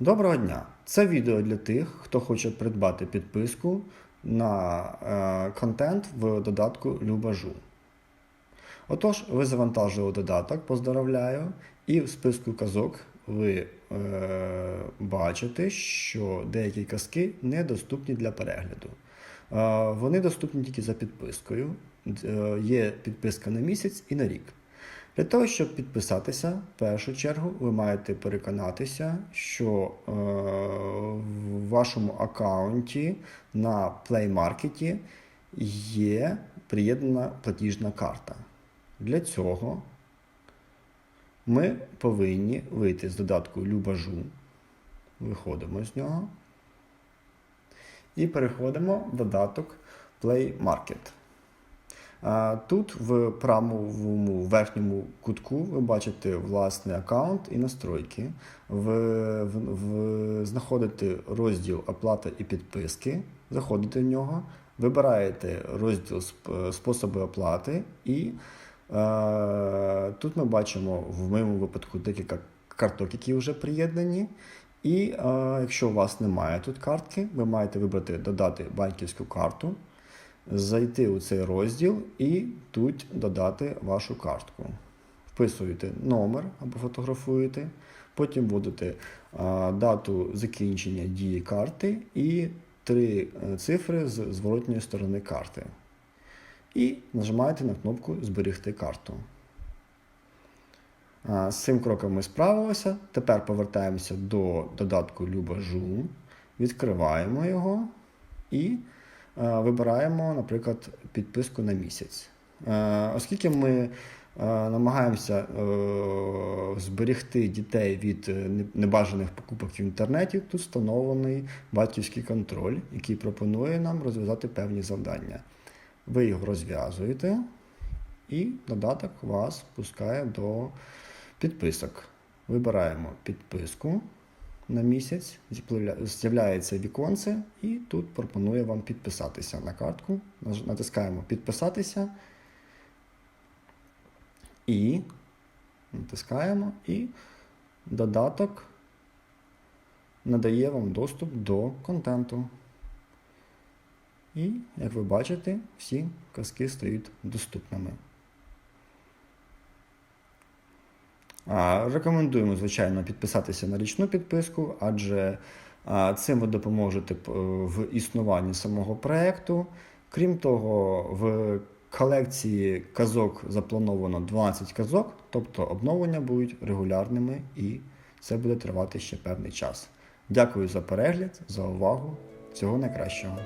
Доброго дня! Це відео для тих, хто хоче придбати підписку на е, контент в додатку Любажу. Отож, ви завантажили додаток, поздоровляю, і в списку казок ви е, бачите, що деякі казки недоступні для перегляду. Е, вони доступні тільки за підпискою. Е, є підписка на місяць і на рік. Для того, щоб підписатися, в першу чергу ви маєте переконатися, що е, в вашому аккаунті на Play Market є приєднана платіжна карта. Для цього ми повинні вийти з додатку Любажу, виходимо з нього і переходимо в додаток Play Market. Тут в правому верхньому кутку ви бачите власний аккаунт і настройки. Ви, в, в, знаходите розділ Оплата і підписки, заходите в нього, вибираєте розділ «Сп- способи оплати, і е, тут ми бачимо в моєму випадку декілька карток, які вже приєднані. І е, якщо у вас немає тут картки, ви маєте вибрати додати банківську карту зайти у цей розділ і тут додати вашу картку. Вписуєте номер або фотографуєте, потім будете а, дату закінчення дії карти і три е, цифри з зворотньої сторони карти. І нажимаєте на кнопку Зберегти карту. А, З цим кроком ми справилися. Тепер повертаємося до додатку Любажу, відкриваємо його і вибираємо, наприклад, підписку на місяць. Е, Оскільки ми е, намагаємося е, зберегти дітей від е, небажаних покупок в інтернеті, тут встановлений батьківський контроль, який пропонує нам розв'язати певні завдання. Ви його розв'язуєте, і додаток вас пускає до підписок. Вибираємо підписку на місяць, з'являється віконце, і тут пропонує вам підписатися на картку. Натискаємо підписатися і натискаємо, і додаток надає вам доступ до контенту. І, як ви бачите, всі казки стають доступними. А, Рекомендуємо, звичайно, підписатися на річну підписку, адже цим ви допоможете в існуванні самого проєкту. Крім того, в колекції казок заплановано 12 казок, тобто обновлення будуть регулярними і це буде тривати ще певний час. Дякую за перегляд, за увагу. Всього найкращого.